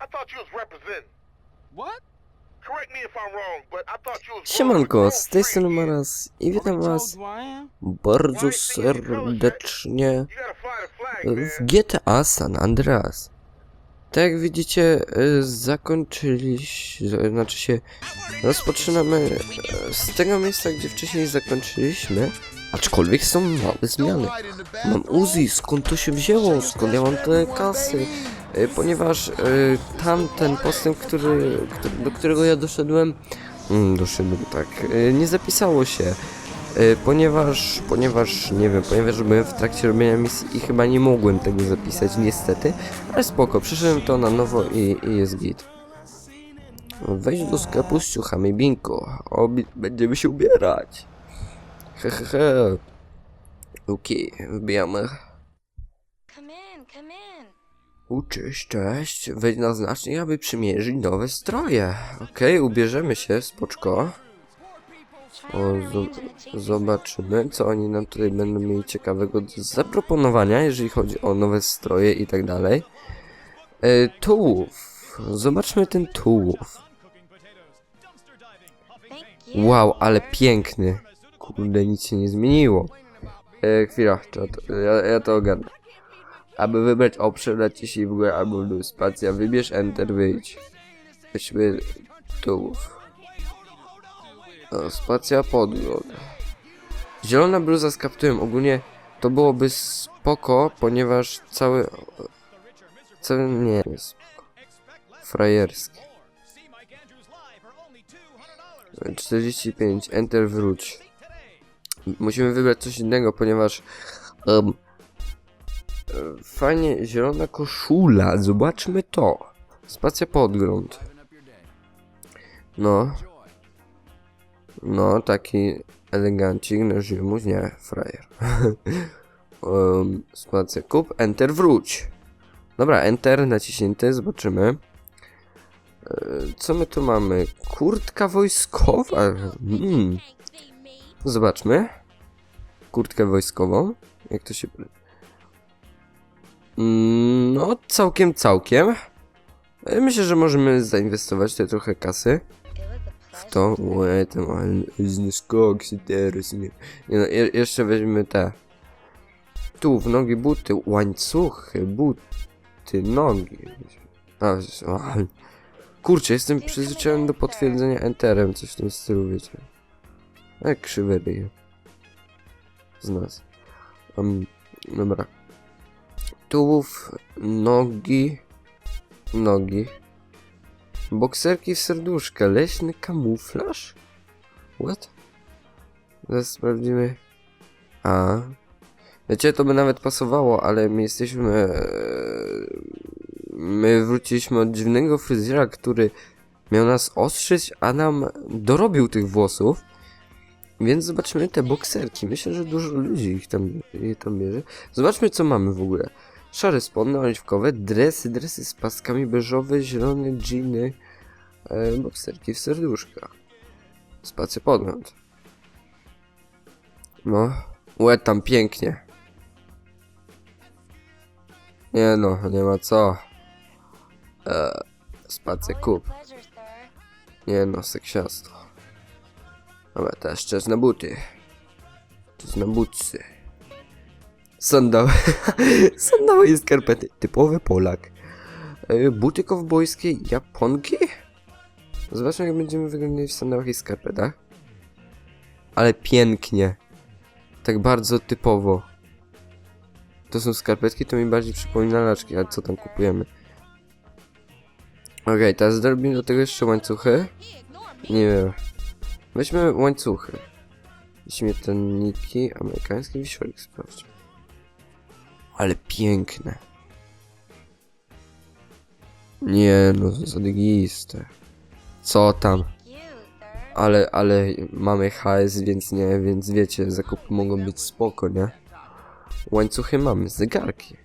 I thought you was representing. What? Correct me if I'm wrong, but I thought you was Siemanko, z tej strony Maras i witam was bardzo serdecznie w GTA San Andreas. Tak jak widzicie, y, zakończyliśmy, znaczy się, rozpoczynamy e, z tego miejsca, gdzie wcześniej zakończyliśmy, aczkolwiek są małe zmiany. Mam Uzi, skąd to się wzięło, skąd ja mam te kasy, E, ponieważ e, tamten postęp, który, do którego ja doszedłem, mm, doszedłem tak, e, nie zapisało się, e, ponieważ, ponieważ, nie wiem, ponieważ byłem w trakcie robienia misji i chyba nie mogłem tego zapisać, niestety, ale spoko, przyszedłem to na nowo i, i jest git. Wejdź do sklepu z ciuchami Binko, Obi będziemy się ubierać. Hehehe. Okej, wbijamy. Come in, come in. U, cześć. Wejdź na znacznik, aby przymierzyć nowe stroje. Okej, ubierzemy się, spoczko. O, zo- zobaczymy, co oni nam tutaj będą mieli ciekawego do zaproponowania, jeżeli chodzi o nowe stroje i tak dalej. E, tułów. Zobaczmy ten tułów. Wow, ale piękny. Kurde, nic się nie zmieniło. E, chwila, ja, ja to ogarnę. Aby wybrać obszar, naciśnij w górę albo w dół. Spacja, wybierz Enter, wyjdź. Weźmy tułów. O, spacja, podgląd. Zielona bluza z kapturem. Ogólnie to byłoby spoko, ponieważ cały... Cały... nie jest spoko. Frajerski. 45, Enter wróć. Musimy wybrać coś innego, ponieważ e, fajnie zielona koszula, zobaczmy to. Spacja podgląd. No. No, taki elegancik na ziemus, nie, frajer. um, spacja kup, Enter wróć. Dobra, Enter naciśnięty, zobaczymy. E, Co my tu mamy? Kurtka wojskowa. Hmm. Zobaczmy. Kurtkę wojskową. Jak to się. Mm, No, całkiem, całkiem. E, Myślę, że możemy zainwestować tutaj trochę kasy w to. Łe, tam biznes koksy teraz, nie. nie no, je, jeszcze weźmy te. Tu, w nogi buty, łańcuchy, buty, nogi. Kurczę, jestem przyzwyczajony do potwierdzenia enterem, coś w tym stylu, wiecie. Jak krzywe ryje. Z nas. Um, dobra. Tułów, nogi, nogi. Bokserki w serduszka, leśny kamuflaż? What? Zaraz sprawdzimy. A. Wiecie, to by nawet pasowało, ale my jesteśmy... e, My wróciliśmy od dziwnego fryzjera, który miał nas ostrzyć, a nam dorobił tych włosów. Więc zobaczymy te bokserki. Myślę, że dużo ludzi ich tam, je tam bierze. Zobaczmy, co mamy w ogóle. Szare spodnie, oliwkowe, dresy, dresy z paskami beżowe, zielone dżiny, e, w serduszkach. Spacja podgląd. No, łe tam pięknie. Nie no, nie ma co. E, kup. Nie no, seksiasto. Dobra, teraz czas na buty. Czas na butsy. Sandały. Sandały i skarpety. Typowy Polak. E, Buty kowbojskie, japonki? Zobaczmy jak będziemy wyglądać w sandałach i skarpetach. Ale pięknie. Tak bardzo typowo. To są skarpetki, to mi bardziej przypomina laczki, ale co tam kupujemy? Okej, teraz zrobimy do tego jeszcze łańcuchy. Nie wiem. Weźmy łańcuchy. Śmietanniki, amerykański wisiorek, sprawdźmy. Ale piękne. Nie no, zadygiste. Co tam? Ale, ale mamy HS, więc nie, więc wiecie, zakupy mogą być spoko, nie? Łańcuchy mamy, zegarki.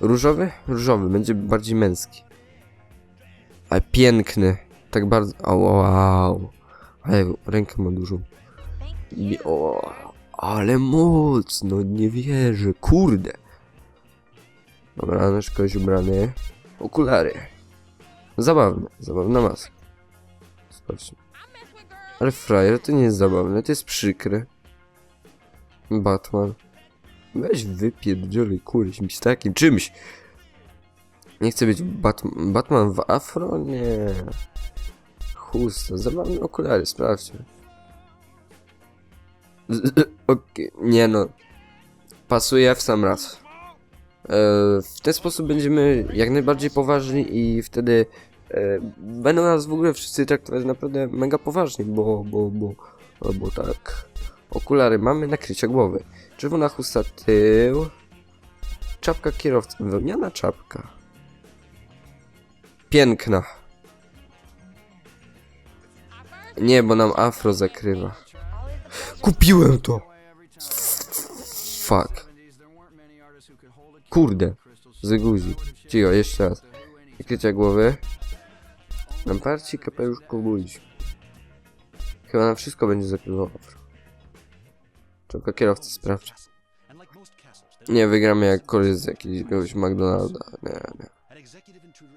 Różowy? Różowy, będzie bardziej męski. Ale piękny. Tak bardzo. O, wow. Ale rękę ma dużą. I, o, ale mocno, nie wierzę, kurde. Dobra, nasz kość ubrany. Okulary. Zabawne, zabawna maska. Zobaczmy. Ale frajer to nie jest zabawne, to jest przykre. Batman. Weź wypierdzielej kuryś mi z takim czymś. Nie chcę być Bat Batman w afro? Nie. Chusta, zabawne okulary, sprawdźmy. Okej, nie no. Pasuje w sam raz. E, w ten sposób będziemy jak najbardziej poważni i wtedy e, będą nas w ogóle wszyscy traktować naprawdę mega poważnie, bo, bo, bo, bo tak. Okulary mamy, nakrycia głowy. Czerwona chusta tył. Czapka kierowcy. Wełniana czapka. Piękna. Nie, bo nam afro zakrywa. Kupiłem to! Fuck. Kurde. Zeguzi. Cicho, jeszcze raz. Nakrycia głowy. Lamparci, kapelusz, kobuś. Chyba na wszystko będzie zakrywał afro. Czapka kierowcy sprawdza. Nie, wygramy jak koleś z jakiegoś McDonalda. Nie, nie.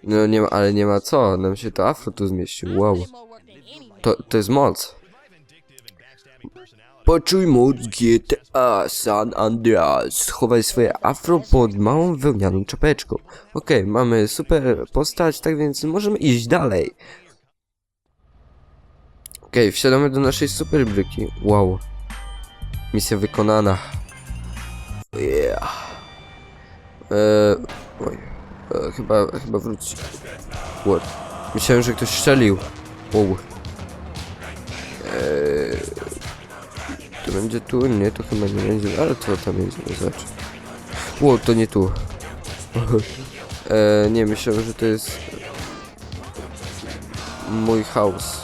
No nie ma, ale nie ma co, nam się to afro tu zmieścił, wow. To, to jest moc. Poczuj moc GTA San Andreas. Schowaj swoje afro pod małą wełnianą czapeczką. Okej, mamy super postać, tak więc możemy iść dalej. Okej, wsiadamy do naszej super bryki. Wow. Misja wykonana. Yeah. Eee, oj. Eee, chyba, chyba wróci. What? Myślałem, że ktoś strzelił. Wow. Eee, to będzie tu? Nie, to chyba nie będzie. Ale co tam będzie? Zobacz. Wow, to nie tu. eee, nie, myślałem, że to jest mój house.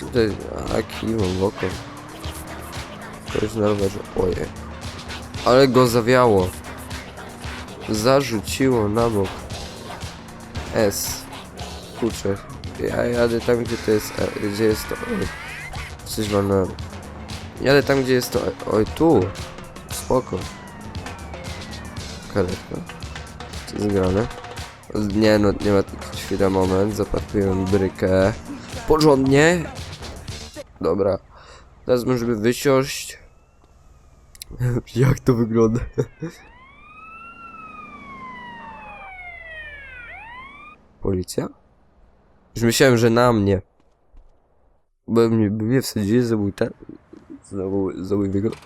Co to jest? A, kimo, woko. To jest na rowerze. Oje. Ale go zawiało. Zarzuciło na bok. S. Kurczę. Ja jadę tam, gdzie to jest... E, gdzie jest to... Coś walnąłem. Jadę tam, gdzie jest to... Oj, tu. Spoko. Karetka. Co jest grane? Nie no, nie ma chwila, moment. Zapakujemy brykę. Porządnie. Dobra. Teraz możemy wysiąść. Jak to wygląda? Policja? Już myślałem, że na mnie. Bo mnie, by mnie wsadzili ten... Za, za mój wygląd.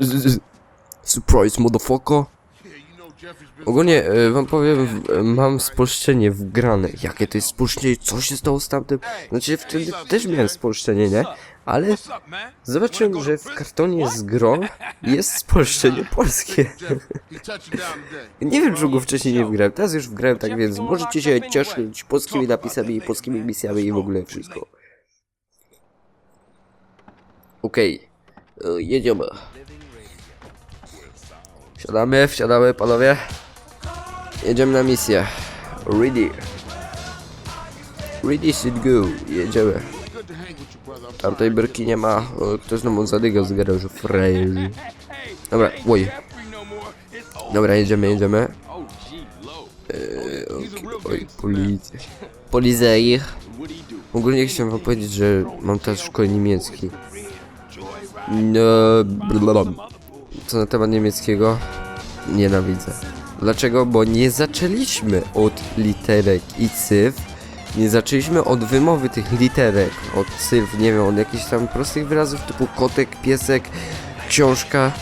Z- z- Surprise, motherfucker. Ogólnie e, wam powiem, w- e, mam spolszczenie wgrane. Jakie to jest spolszczenie? Co się stało z tamtym? Znaczy wtedy też miałem spolszczenie, nie? Ale zobaczyłem, że w kartonie z grą jest spolszczenie polskie. Nie wiem, czy go wcześniej nie wgrałem. Teraz już wgrałem, tak więc możecie się cieszyć polskimi napisami polskimi misjami i w ogóle wszystko. Okej. E, Jedziemy. Wsiadamy, wsiadamy, panowie. Jedziemy na misję. Ready. Ready, sit, go. Jedziemy. Tamtej bryki nie ma. O, Ktoś nam zadyga z garażu. Frajerzy. Dobra, oj. Dobra, jedziemy, jedziemy. Eee, okej, oj, policja. Ich. Ogólnie chciałem wam powiedzieć, że mam teraz szkołę niemiecki. Co na temat niemieckiego? Nienawidzę. Dlaczego? Bo nie zaczęliśmy od literek i cyfr. Nie zaczęliśmy od wymowy tych literek, od cyfr, nie wiem, od jakichś tam prostych wyrazów typu kotek, piesek, książka,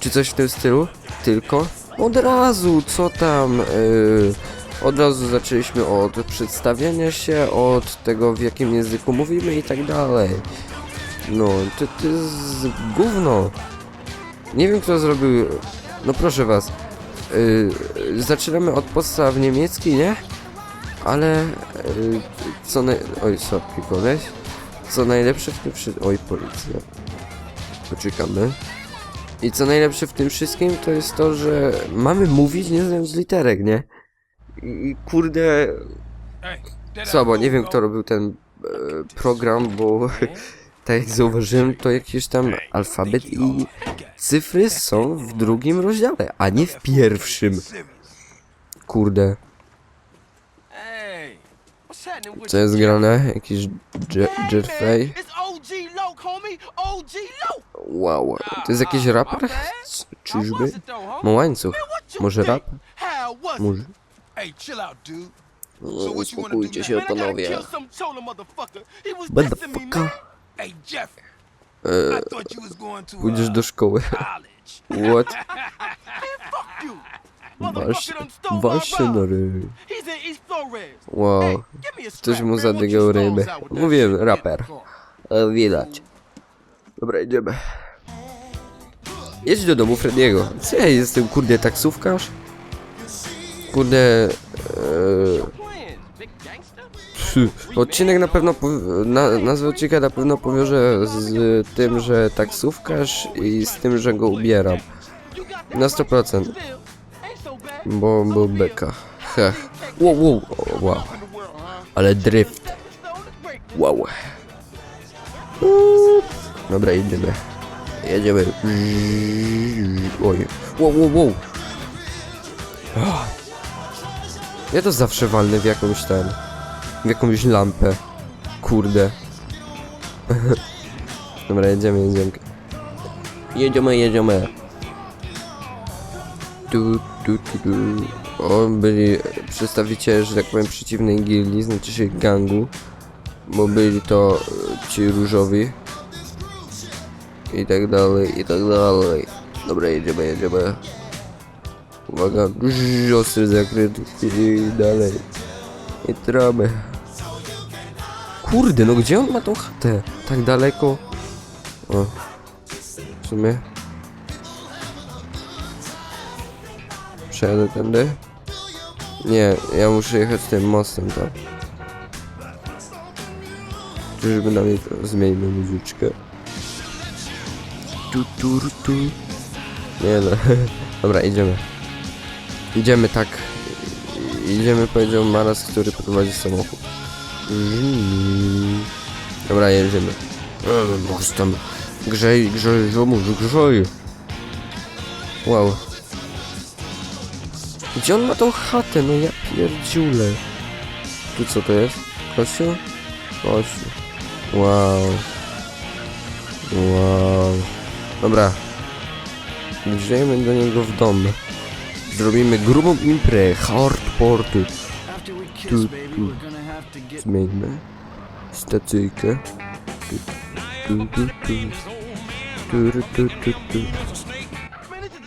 czy coś w tym stylu. Tylko od razu, co tam, yy, od razu zaczęliśmy od przedstawiania się, od tego w jakim języku mówimy i tak dalej. No, to, to jest gówno. Nie wiem kto zrobił. No proszę was. Yy, zaczynamy od podstaw niemiecki, nie? Ale yy, co naj... Oj, sorki koleś. Co najlepsze w tym przy... Oj, policja. Poczekamy. I co najlepsze w tym wszystkim to jest to, że mamy mówić nie znając literek, nie? I i kurde... Słabo, nie wiem kto robił ten e, program, bo tak jak zauważyłem, to jakiś tam alfabet i cyfry są w drugim rozdziale, a nie w pierwszym. Kurde. Co jest grane? Jakiś Jerfej? Wow, to jest jakiś raper? Czyżby? Ma łańcuch. Może rap? Może. No, uspokójcie się panowie. kill some Hey, Jeff. I E, thought you was going to pójdziesz uh, do szkoły. college. What? He's in East Flores. Hey, Wow. give me a Ktoś mu zadygał ryby. Mówiłem, raper. E, Widać. Dobra, idziemy. Jedź do domu Frediego. Co ja jestem, kurde, taksówkarz? Kurde... E, odcinek na pewno... Na, nazwę odcinka na pewno powiążę z tym, że taksówkarz i z tym, że go ubieram. Na 100%. still. Ain't so bad. Bo był beka. Heh. Wow, wow, wow. Ale drift. Wow. Dobra, jedziemy. Jedziemy. Oj. Wow, wow, wow. Ja to zawsze walnę w jakąś ten... W jakąś lampę. Kurde. Dobra, jedziemy, jedziemy. Jedziemy, jedziemy. Tu, tu, tu, tu. O, byli przedstawiciele, że tak powiem, przeciwnej gildii, znaczy się gangu bo byli to e, ci różowi i tak dalej, i tak dalej. Dobra, jedziemy, jedziemy. Uwaga, ostry zakręt i dalej. I tramy. Kurde, no gdzie on ma tą chatę? Tak daleko? O, w sumie. Przejadę tędy? Nie, ja muszę jechać tym mostem tam. Czyżby na mnie to zmienimy muzyczkę? Tu, tu, tu. Nie no. Dobra, idziemy. Idziemy tak. Idziemy, powiedział Maras, który prowadzi samochód. Mm. Dobra, jedziemy. Może tam grzej, grzej, ziomuś, grzej. Wow. Gdzie on ma tą chatę? No ja pierdziule. Tu co to jest? Kościół? Kościół. Wow. Wow. Dobra. Idziemy do niego w dom. Zrobimy grubą imprę. Hardporty. Tu, tu. Zmieńmy. Stacyjkę. Tu,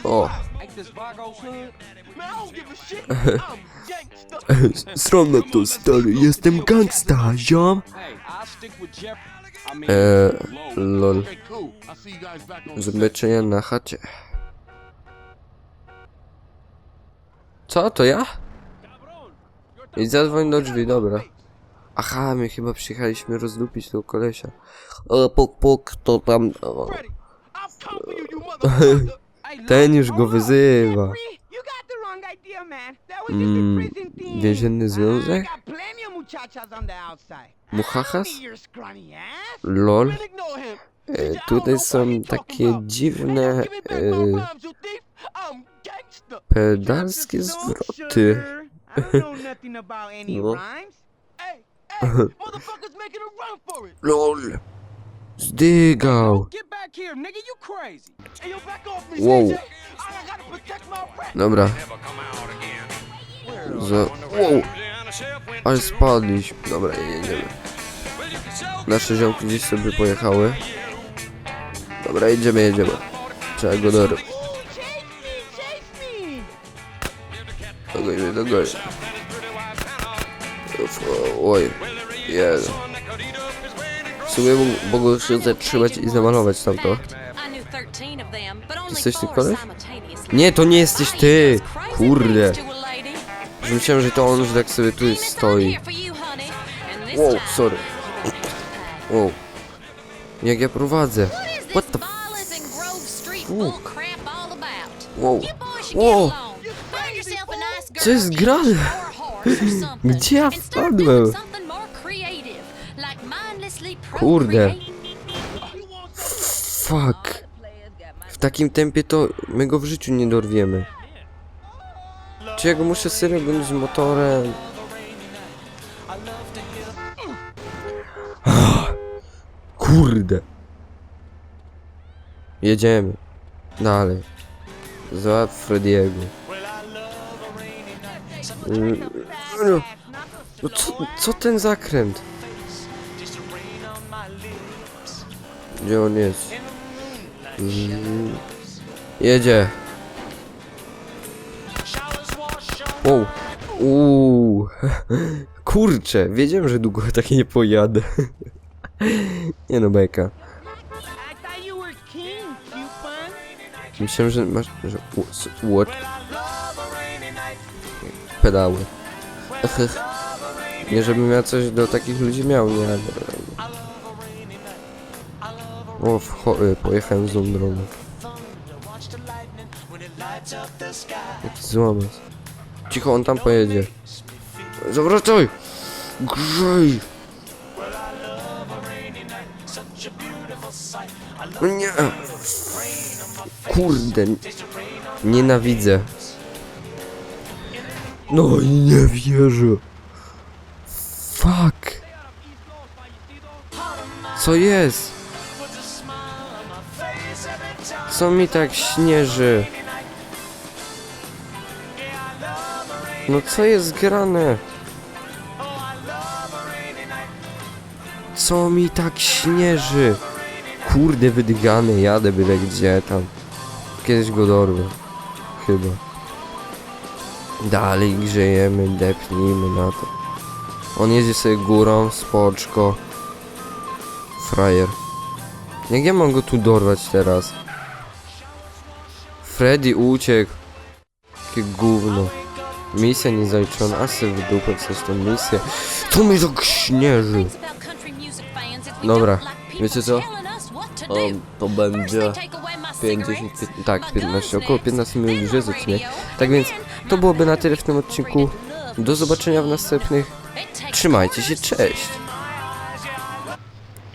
O. Strona to stary, jestem gangsta, ziom. Eee, lol. Zobaczenia na chacie. Co, to ja? I zadzwoń do drzwi, dobra. Aha, my chyba przyjechaliśmy rozdupić tego kolesia. O, puk, puk, to tam... O. Ten już go wyzywa. Mm, więzienny I związek? muchachas. Lol. E, tutaj są takie dziwne e, pedalskie zwroty. No. Hey, motherfuckers making a run for it. LOL. Zdygał. Get back here, nigga, you crazy. Hey, yo, back off me, Wow. CJ. I gotta protect my rap. Dobra. Za... Wow. Ale spadliśmy. Dobra, jedziemy. Nasze ziomki gdzieś sobie pojechały. Dobra, jedziemy, jedziemy. Trzeba go do... Chase me, chase me. Dogonię, dogonię. Uf, o, Oj. Jezu. W sumie mogę się zatrzymać i zamalować tamto. I knew 13 of them, but only Jesteś ty koleś? Nie, to nie jesteś ty! Kurde. Już myślałem, że to on, że tak sobie tu stoi. Wow, sorry. Wow. Jak ja prowadzę. What the Fuck. Wow. Wow. Co jest grane? Gdzie ja wpadłem? Kurde. Fuck. W takim tempie to my go w życiu nie dorwiemy. Czy ja go muszę serio gonić motorem? Kurde. Jedziemy. Dalej. Złap Frediego. Mm, no co, co ten zakręt? Gdzie on jest? Mm, Jedzie. Wow. Uuu. Kurczę, wiedziałem, że długo takie nie pojadę. nie no, beka. Myślałem, że masz... Że, what? Pedały. Nie żebym ja coś do takich ludzi miał, nie, O, wcho- y, pojechałem złą drogą. Jaki złamas. Cicho, on tam pojedzie. Zawracaj! Grzej! No nie! Kurde. Nienawidzę. No i nie wierzę. Fuck. Co jest? Co mi tak śnieży? No co jest grane? Co mi tak śnieży? Kurde wydygany, jadę byle gdzie tam. Kiedyś go dorwę. Chyba. Dalej grzejemy, depnijmy na to. On jedzie sobie górą, spoczko. Frajer. Jak ja mam go tu dorwać teraz? Freddy uciekł. Jakie gówno. Misja niezaliczona, a se w dupę przez tą misję. To mi tak śnieży. Dobra, wiecie co? O, to będzie they take away my 50, cigarettes, pię- tak, my 15, guns około next, 15 minut już jest Tak więc to byłoby na tyle w tym odcinku. Do zobaczenia w następnych. Trzymajcie się, cześć!